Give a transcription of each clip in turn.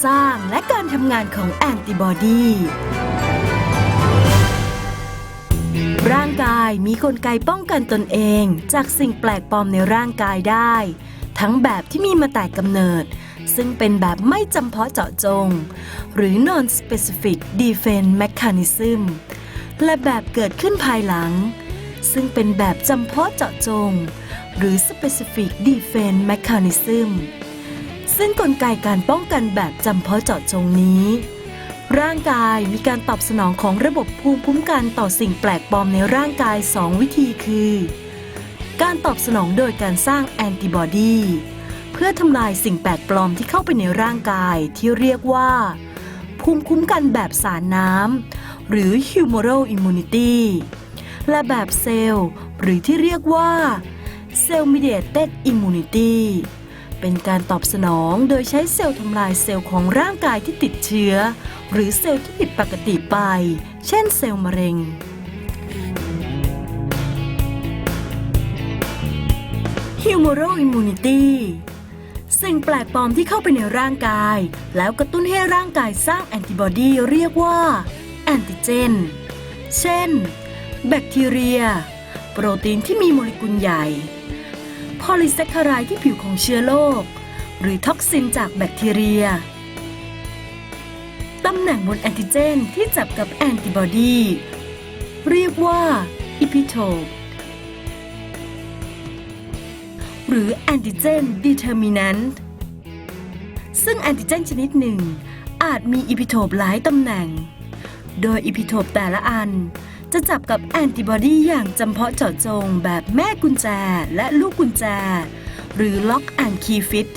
การสร้างและการทำงานของแอนติบอดีร่างกายมีกลไกป้องกันตนเอง จากสิ่งแปลกปลอมในร่างกายได้ ทั้งแบบที่มีมาแต่กำเนิด ซึ่งเป็นแบบไม่จำเพาะเจาะจง หรือ non-specific defense mechanism และแบบเกิดขึ้นภายหลัง ซึ่งเป็นแบบจำเพาะเจาะจง หรือ specific defense mechanism ซึ่งกลไกการป้องกันแบบจำเพาะเจาะจงนี้ ร่างกายมีการตอบสนองของระบบภูมิคุ้มกันต่อสิ่งแปลกปลอมในร่างกาย 2 วิธีคือ การตอบสนองโดยการสร้างแอนติบอดีเพื่อทำลายสิ่งแปลกปลอมที่เข้าไปในร่างกายที่เรียกว่า ภูมิคุ้มกันแบบสารน้ำหรือ humoral immunity และแบบเซลล์หรือที่เรียกว่า cell mediated immunity เป็นการตอบสนองโดยใช้เซลล์ทำลายเซลล์ของร่างกายที่ติดเชื้อ หรือเซลล์ที่ผิดปกติไป เช่นเซลล์มะเร็ง Humoral Immunity สิ่งแปลกปลอมที่เข้าไปในร่างกาย แล้วกระตุ้นให้ร่างกายสร้างแอนติบอดีเรียกว่าแอนติเจน เช่น แบคทีเรีย โปรตีนที่มีโมเลกุลใหญ่ พอลิแซคคารด์ที่ผิวของเชื้อโรคหรือท็อกซินจากแบคทีเรีย ตำแหน่งบนแอนติเจนที่จับกับแอนติบอดีเรียกว่าอิพิโทปหรือแอนติเจนดีเทอร์มินันต์ซึ่งแอนติเจนชนิดหนึ่งอาจมีอิพิโทปหลายตำแหน่ง โดยอิพิโทปแต่ละอัน จะจับกับแอนติบอดีอย่างจำเพาะเจาะจงแบบแม่กุญแจและลูกกุญแจ หรือล็อกแอนคีฟิต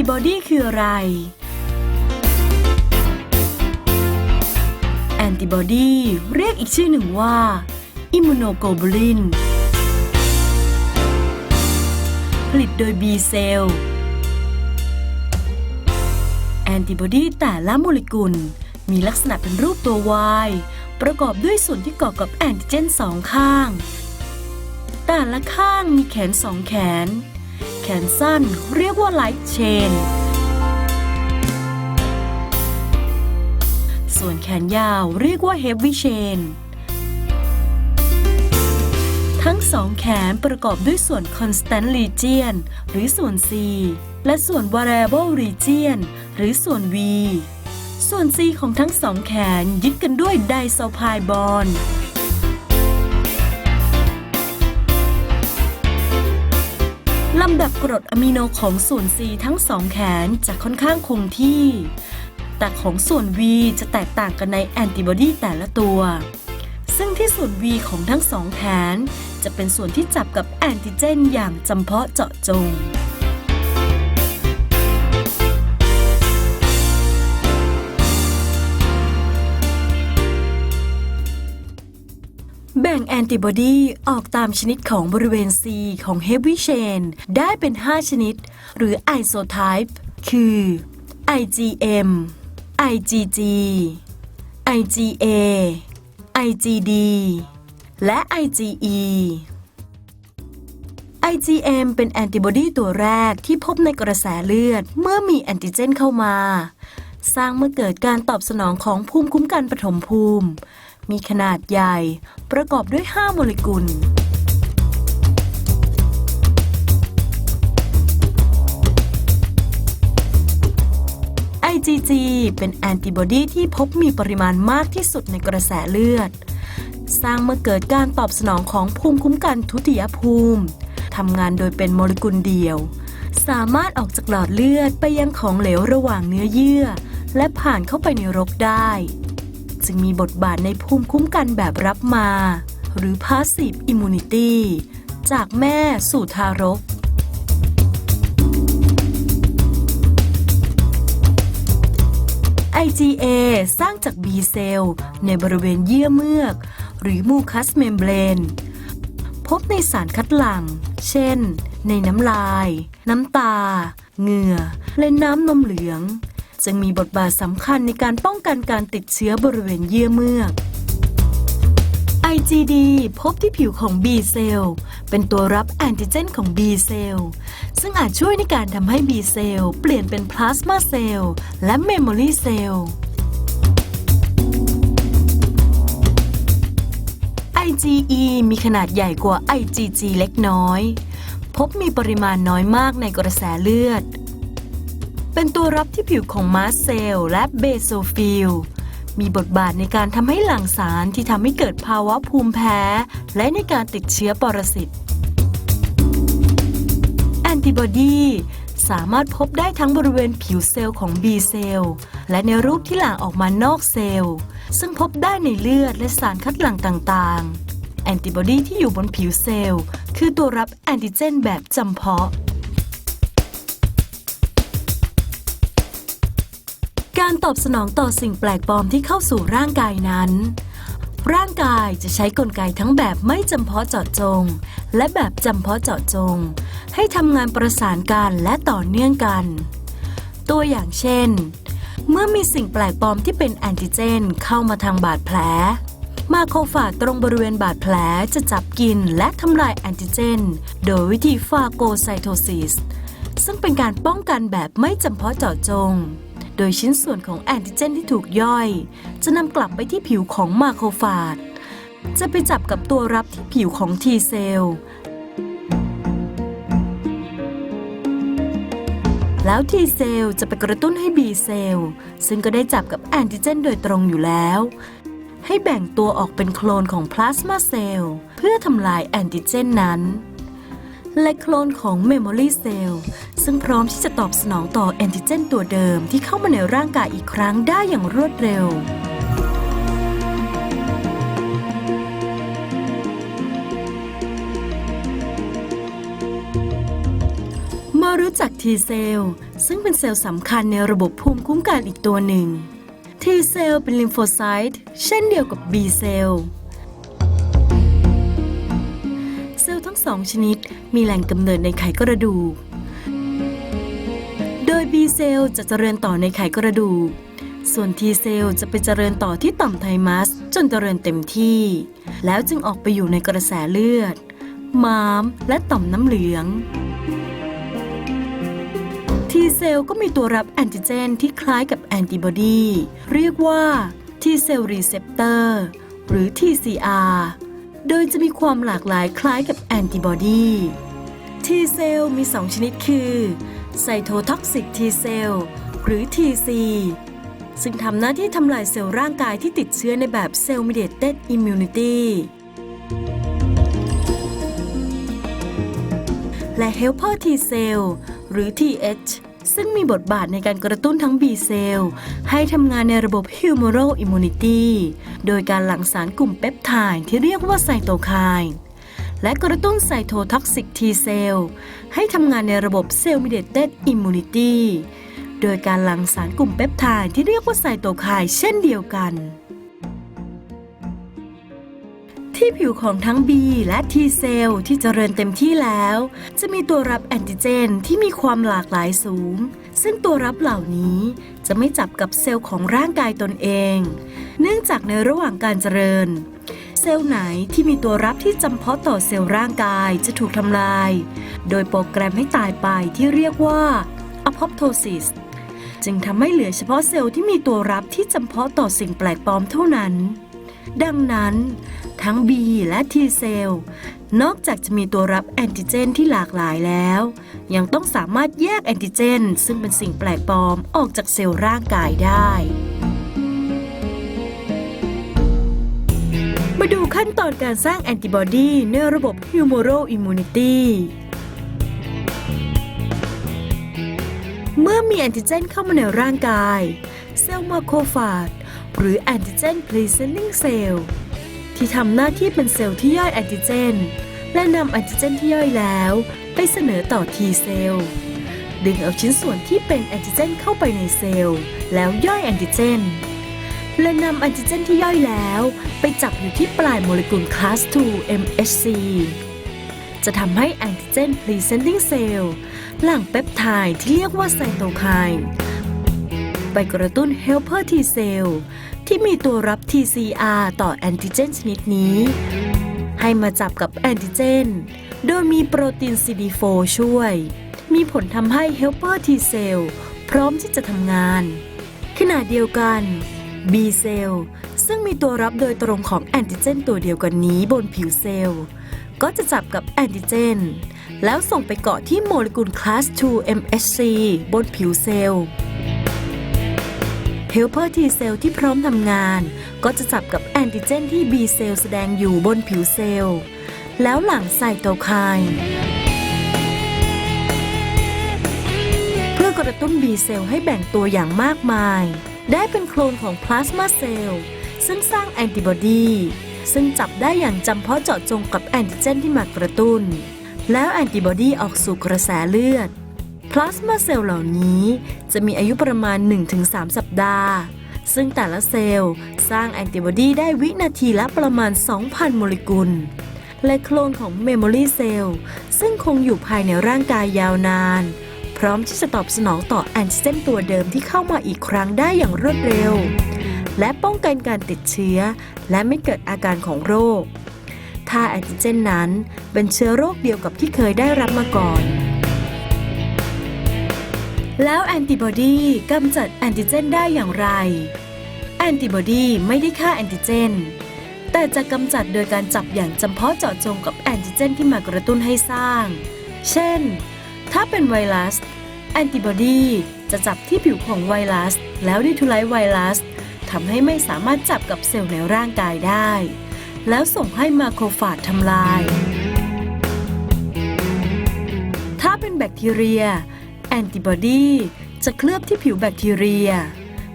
ติบอดีคืออะไร แอนติบอดีเรียกอีกชื่อหนึ่งว่า อิมมูโนโกลบูลิน ผลิตโดย B เซลล์แอนติบอดีแต่ละโมเลกุลมีลักษณะเป็นรูปตัว Y ประกอบด้วยส่วนที่เกาะกับแอนติเจนสองข้าง แต่ละข้างมีแขนสองแขน แขนสั้นเรียกว่าไลท์เชน ส่วนแขนยาวเรียกว่าเฮฟวี่เชน ทั้งสองแขนประกอบด้วยส่วน constant region หรือส่วน C และส่วน variable region หรือส่วน V ส่วน C ของทั้งสองแขนยึดกันด้วยไดซัลไพด์บอน ลำดับกรดอะมิโนของส่วน C ทั้งสองแขนจะค่อนข้างคงที่ แต่ของส่วน V จะแตกต่างกันในแอนติบอดีแต่ละตัว ซึ่งที่ส่วน V ของทั้งสองแขนจะเป็นส่วนที่จับกับแอนติเจนอย่างจำเพาะเจาะจง แบ่งแอนติบอดีออกตามชนิดของบริเวณ C ของ Heavy Chain ได้เป็น 5 ชนิด หรือ Isotype คือ IgM IgG IgA IgD และ IgE IgM เป็นแอนติบอดีตัวแรกที่พบในกระแสเลือดเมื่อมีแอนติเจนเข้ามา สร้างเมื่อเกิดการตอบสนองของภูมิคุ้มกันปฐมภูมิ มีขนาดใหญ่ ประกอบด้วย 5 โมเลกุล IgG เป็นแอนติบอดีที่พบมีปริมาณมากที่สุดในกระแสเลือด สร้างเมื่อเกิดการตอบสนองของภูมิคุ้มกันทุติยภูมิทำงานโดยเป็นโมเลกุลเดียว สามารถออกจากหลอดเลือดไปยังของเหลวระหว่างเนื้อเยื่อ และผ่านเข้าไปในรกได้ จึงมีบทบาทในภูมิคุ้มกันแบบรับมา หรือ passive immunity จากแม่สู่ทารก IgA สร้างจาก B เซลล์ในบริเวณเยื่อเมือก หรือมูคัสเมมเบรนพบในสารคัดหลั่ง เช่น ในน้ำลาย น้ำตา เหงื่อ และน้ำนมเหลือง จึงมีบทบาทสำคัญในการป้องกันการติดเชื้อบริเวณเยื่อเมือก IgD พบที่ผิวของ B เซลล์เป็นตัวรับแอนติเจนของ B เซลล์ซึ่งอาจช่วยในการทำให้ B เซลล์เปลี่ยนเป็นพลาสมาเซลล์และเมมโมรีเซลล์ IgE มีขนาดใหญ่กว่า IgG เล็กน้อย พบมีปริมาณน้อยมากในกระแสเลือด เป็นตัวรับที่ผิวของมาสเซลและเบโซฟิลมีบทบาทในการทำให้หลั่งสารที่ทำให้เกิดภาวะภูมิแพ้ และในการติดเชื้อปรสิตแอนติบอดีสามารถพบได้ทั้งบริเวณผิวเซลล์ของ B เซลล์และในรูปที่หลั่งออกมานอกเซลล์ ซึ่งพบได้ในเลือดและสารคัดหลั่งต่างๆ แอนติบอดีที่อยู่บนผิวเซลล์ คือตัวรับแอนติเจนแบบจำเพาะ การตอบสนองต่อสิ่งแปลกปลอมที่เข้าสู่ร่างกายนั้น ร่างกายจะใช้กลไกทั้งแบบไม่จำเพาะเจาะจง และแบบจำเพาะเจาะจง ให้ทำงานประสานกันและต่อเนื่องกัน ตัวอย่างเช่น เมื่อมีสิ่งแปลกปลอมที่เป็นแอนติเจนเข้ามาทางบาดแผลมาโครฟาจตรงบริเวณบาดแผลจะจับกินและทำลายแอนติเจน โดยวิธีฟาโกไซโทซิส ซึ่งเป็นการป้องกันแบบไม่จำเพาะเจาะจง โดยชิ้นส่วนของแอนติเจนที่ถูกย่อย จะนำกลับไปที่ผิวของมาโครฟาจ จะไปจับกับตัวรับที่ผิวของ T เซลล์แล้ว T เซลล์จะไปกระตุ้นให้ B เซลล์ซึ่งก็ได้จับกับแอนติเจนโดยตรงอยู่แล้ว ให้แบ่งตัวออกเป็นโคลนของพลาสมาเซลล์เพื่อทำลายแอนติเจนนั้น และโคลนของเมมโมรีเซลซึ่งพร้อมที่จะตอบสนองต่อแอนติเจนตัวเดิมที่เข้ามาในร่างกายอีกครั้งได้อย่างรวดเร็ว มารู้จัก T เซลล์ซึ่งเป็นเซลล์สำคัญในระบบภูมิคุ้มกันอีกตัวหนึ่ง T เซลล์เป็นลิมโฟไซต์เช่นเดียวกับ B เซลล์เซลล์ทั้งสองชนิด มีแหล่งกำเนิดในไขกระดูก โดย B เซลล์จะเจริญต่อในไขกระดูก ส่วน T เซลล์จะไปเจริญต่อที่ต่อมไทมัส จนเจริญเต็มที่ แล้วจึงออกไปอยู่ในกระแสเลือด ม้าม และต่อมน้ำเหลือง T เซลล์ก็มีตัวรับแอนติเจนที่คล้ายกับแอนติบอดี เรียกว่า T เซลล์รีเซปเตอร์หรือ TCR โดยจะมีความหลากหลายคล้ายกับแอนติบอดี T เซลมี 2 ชนิดคือไซโทท็อกซิก T เซลหรือ TC ซึ่งทำหน้าที่ทำลายเซลล์ร่างกายที่ติดเชื้อในแบบเซลล์ mediated immunity และ helper T cell หรือ TH ซึ่งมีบทบาทในการกระตุ้นทั้ง B cell ให้ทำงานในระบบ humoral immunity โดยการหลั่งสารกลุ่มเปปไทด์ที่เรียกว่าไซโตไคน์และกระตุ้นไซโทท็อกซิก T cell ให้ทำงานในระบบ cell mediated immunity โดยการหลั่งสารกลุ่มเปปไทด์ที่เรียกว่าไซโตไคน์เช่นเดียวกัน ที่ผิวของทั้ง B และ T เซลล์ที่เจริญเต็มที่แล้ว จะมีตัวรับแอนติเจนที่มีความหลากหลายสูง ซึ่งตัวรับเหล่านี้จะไม่จับกับเซลล์ของร่างกายตนเอง เนื่องจากในระหว่างการเจริญ เซลล์ไหนที่มีตัวรับที่จำเพาะต่อเซลล์ร่างกายจะถูกทำลาย โดยโปรแกรมให้ตายไปที่เรียกว่า apoptosis จึงทำให้เหลือเฉพาะเซลล์ที่มีตัวรับที่จำเพาะต่อสิ่งแปลกปลอมเท่านั้น ดังนั้น ทั้ง B และ T เซลล์นอกจากจะมีตัวรับแอนติเจนที่หลากหลายแล้ว ยังต้องสามารถแยกแอนติเจน ซึ่งเป็นสิ่งแปลกปลอมออกจากเซลล์ร่างกายได้ มาดูขั้นตอนการสร้างแอนติบอดีในระบบ humoral immunity เมื่อมีแอนติเจนเข้ามาในร่างกาย เซลล์มาโครฟาจหรือแอนติเจน presenting cell ที่ทำหน้าที่เป็นเซลล์ที่ย่อยแอนติเจน และนำแอนติเจนที่ย่อยแล้ว ไปเสนอต่อ T เซลล์ดึงเอาชิ้นส่วนที่เป็นแอนติเจนเข้าไปในเซลล์ แล้วย่อยแอนติเจน และนำแอนติเจนที่ย่อยแล้ว ไปจับอยู่ที่ปลายโมเลกุลคลาส 2 MHC จะทำให้แอนติเจน presenting cell หลั่งเปปไทด์ที่เรียกว่าไซโตไคน์ไปกระตุ้น helper T cell ที่มีตัวรับ TCR ต่อแอนติเจนชนิดนี้ ให้มาจับกับแอนติเจน โดยมีโปรตีน CD4 ช่วย มีผลทำให้ helper T cell พร้อมที่จะทำงาน ขณะเดียวกัน B cell ซึ่งมีตัวรับโดยตรงของแอนติเจนตัวเดียวกันนี้บนผิวเซลล์ ก็จะจับกับแอนติเจน แล้วส่งไปเกาะที่โมเลกุลคลาส 2 MHC บนผิวเซลล์ Helper T เซลที่พร้อมทำงาน ก็จะจับกับแอนติเจนที่ B เซลล์แสดงอยู่บนผิวเซลล์ แล้วหลั่งไซโตไคน์เพื่อกระตุ้น B เซลล์ให้แบ่งตัวอย่างมากมาย ได้เป็นโคลนของพลาสมาเซลล์ซึ่งสร้างแอนติบอดีซึ่งจับได้อย่างจำเพาะเจาะจงกับแอนติเจนที่มากระตุ้น แล้วแอนติบอดีออกสู่กระแสเลือด พลาสมาเซลล์เหล่านี้จะมีอายุประมาณ 1-3 สัปดาห์ ซึ่งแต่ละเซลล์สร้างแอนติบอดีได้วินาทีละประมาณ 2,000 โมเลกุล และโคลนของเมมโมรีเซลล์ซึ่งคงอยู่ภายในร่างกายยาวนาน พร้อมที่จะตอบสนองต่อแอนติเจนตัวเดิมที่เข้ามาอีกครั้งได้อย่างรวดเร็ว และป้องกันการติดเชื้อ และไม่เกิดอาการของโรค ถ้าแอนติเจนนั้นเป็นเชื้อโรคเดียวกับที่เคยได้รับมาก่อน แล้วแอนติบอดีกำจัดแอนติเจนได้อย่างไร แอนติบอดีไม่ได้ฆ่าแอนติเจน แต่จะกำจัดโดยการจับอย่างจำเพาะเจาะจงกับแอนติเจนที่มากระตุ้นให้สร้าง เช่น ถ้าเป็นไวรัส แอนติบอดีจะจับที่ผิวของไวรัส แล้วดิทูไลไวรัสทำให้ไม่สามารถจับกับเซลล์ในร่างกายได้ แล้วส่งให้มาโครฟาจทำลาย ถ้าเป็นแบคทีเรีย แอนติบอดีจะเคลือบที่ผิวแบคทีเรีย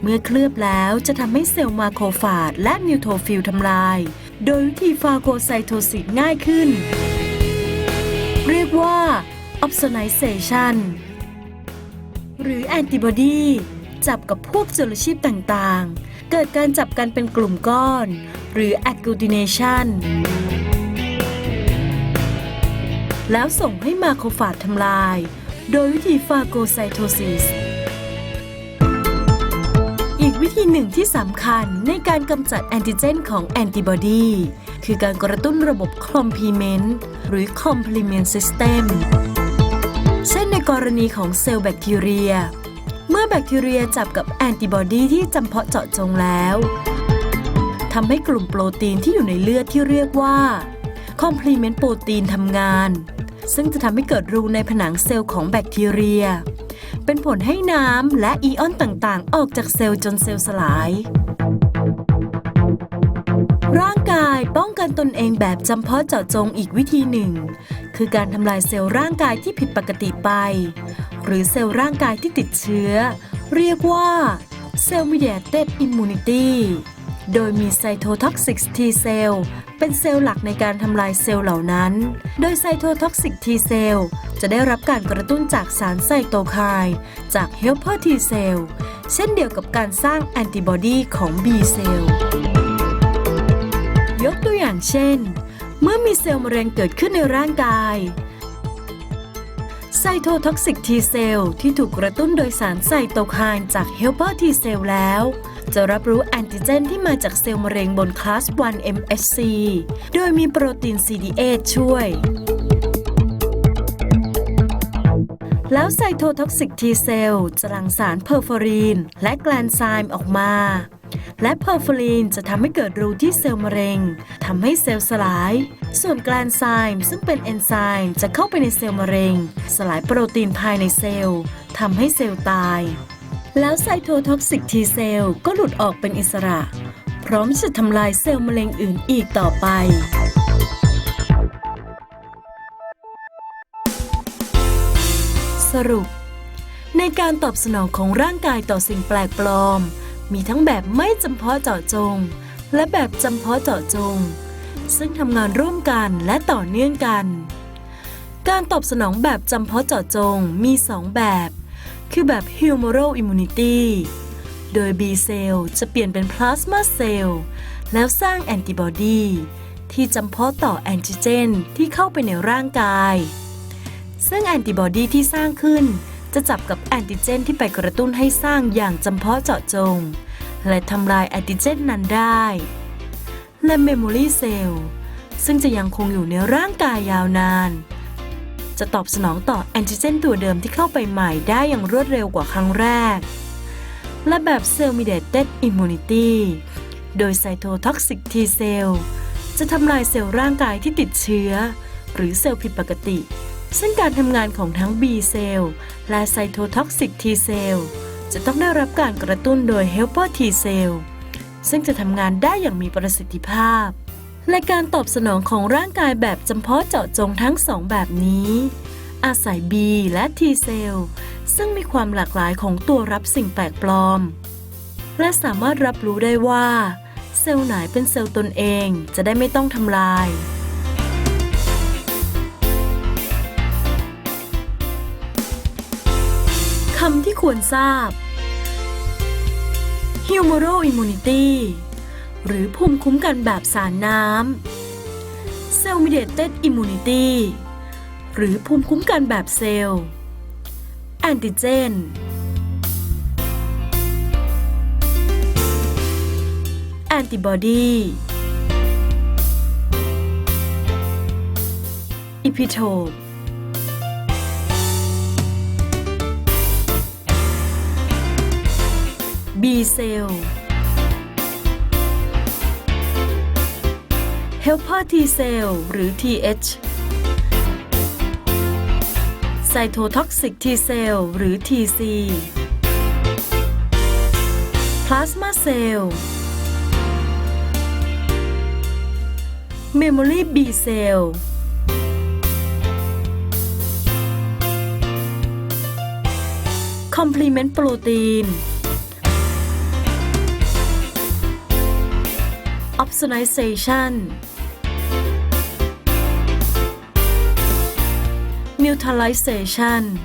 เมื่อเคลือบแล้วจะทำให้เซลล์มาโครฟาจและนิวโทฟิลทำลาย โดยวิธีฟาโกไซโทซิสง่ายขึ้น เรียกว่า opsonization หรือแอนติบอดีจับกับพวกจุลชีพต่างๆ เกิดการจับกันเป็นกลุ่มก้อน หรือ agglutination แล้วส่งให้มาโครฟาจทำลาย โดยวิธีฟาโกไซโทซิส อีกวิธีหนึ่งที่สำคัญในการกำจัดแอนติเจนของแอนติบอดีคือการกระตุ้นระบบคอมพลีเมนต์หรือ complement system เช่นในกรณีของเซลล์แบคทีเรีย เมื่อแบคทีเรียจับกับแอนติบอดีที่จำเพาะเจาะจงแล้วทำให้กลุ่มโปรตีนที่อยู่ในเลือดที่เรียกว่า complement โปรตีนทำงาน ซึ่งจะทำให้เกิดรูในผนังเซลล์ของแบคทีเรีย เป็นผลให้น้ำและอีออนต่างๆ ออกจากเซลล์จนเซลล์สลาย ร่างกายป้องกันตนเองแบบจำเพาะเจาะจงอีกวิธีหนึ่ง คือการทำลายเซลล์ร่างกายที่ผิดปกติไป หรือเซลล์ร่างกายที่ติดเชื้อ เรียกว่าเซลล์ mediated immunity โดยมีไซโทท็อกซิก T เซลเป็นเซลล์หลักในการทำลายเซลล์เหล่านั้น โดยไซโทท็อกซิก T เซลจะได้รับการกระตุ้นจากสารไซโตไคน์จาก helper T เซลเช่นเดียวกับการสร้างแอนติบอดีของ B เซลล์ยกตัวอย่างเช่น เมื่อมีเซลล์มะเร็งเกิดขึ้นในร่างกายไซโทท็อกซิก T เซลที่ถูกกระตุ้นโดยสารไซโตไคน์จาก helper T เซลแล้ว จะรับรู้แอนติเจนที่มาจากเซลล์มะเร็งบนคลาส 1 MHC โดยมีโปรตีน CD8 ช่วยแล้วไซโทท็อกซิก T เซลล์จะหลั่งสารเพอร์ฟอรีน และแกลนไซม์ออกมา และเพอร์ฟอรีนจะทำให้เกิดรูที่เซลล์มะเร็งทำให้เซลล์สลาย ส่วนแกลนไซม์ซึ่งเป็นเอนไซม์จะเข้าไปในเซลล์มะเร็ง สลายโปรตีนภายในเซลล์ทำให้เซลล์ตาย แล้วไซโทท็อกซิก T เซลก็หลุดออกเป็นอิสระ พร้อมจะทำลายเซลล์มะเร็งอื่นอีกต่อไปสรุป ในการตอบสนองของร่างกายต่อสิ่งแปลกปลอม มีทั้งแบบไม่จำเพาะเจาะจง และแบบจำเพาะเจาะจง ซึ่งทำงานร่วมกันและต่อเนื่องกัน การตอบสนองแบบจำเพาะเจาะจงมี 2 แบบ คือแบบ humoral immunity โดย B เซลล์จะเปลี่ยนเป็น plasma cell แล้วสร้างแอนติบอดีที่จำเพาะต่อแอนติเจนที่เข้าไปในร่างกาย ซึ่งแอนติบอดีที่สร้างขึ้น จะจับกับแอนติเจนที่ไปกระตุ้นให้สร้างอย่างจำเพาะเจาะจง และทำลายแอนติเจนนั้นได้ และเมมโมรีเซลล์ซึ่งจะยังคงอยู่ในร่างกายยาวนาน จะตอบสนองต่อแอนติเจนตัวเดิมที่เข้าไปใหม่ได้อย่างรวดเร็วกว่าครั้งแรก และแบบเซลล์ mediated immunity โดยไซโตท็อกซิก T เซลล์จะทำลายเซลล์ร่างกายที่ติดเชื้อ หรือเซลล์ผิดปกติ ซึ่งการทำงานของทั้ง B เซลล์และไซโตท็อกซิก T เซลล์จะต้องได้รับการกระตุ้นโดย helper T เซลล์ซึ่งจะทำงานได้อย่างมีประสิทธิภาพ และการตอบสนองของร่างกายแบบจำเพาะเจาะจงทั้งสองแบบนี้ อาศัย B และ T เซลล์ซึ่งมีความหลากหลายของตัวรับสิ่งแปลกปลอม และสามารถรับรู้ได้ว่า เซลล์ไหนเป็นเซลล์ตนเองจะได้ไม่ต้องทำลาย คำที่ควรทราบ Humoral Immunity หรือภูมิคุ้มกันแบบสารน้ำ Cell-mediated immunity หรือภูมิคุ้มกันแบบเซลล์ แอนติเจน แอนติบอดีอิพิโทปบีเซลล์ helper T cell หรือ TH cytotoxic T cell หรือ TC plasma cell memory B cell complement protein opsonization Digitalization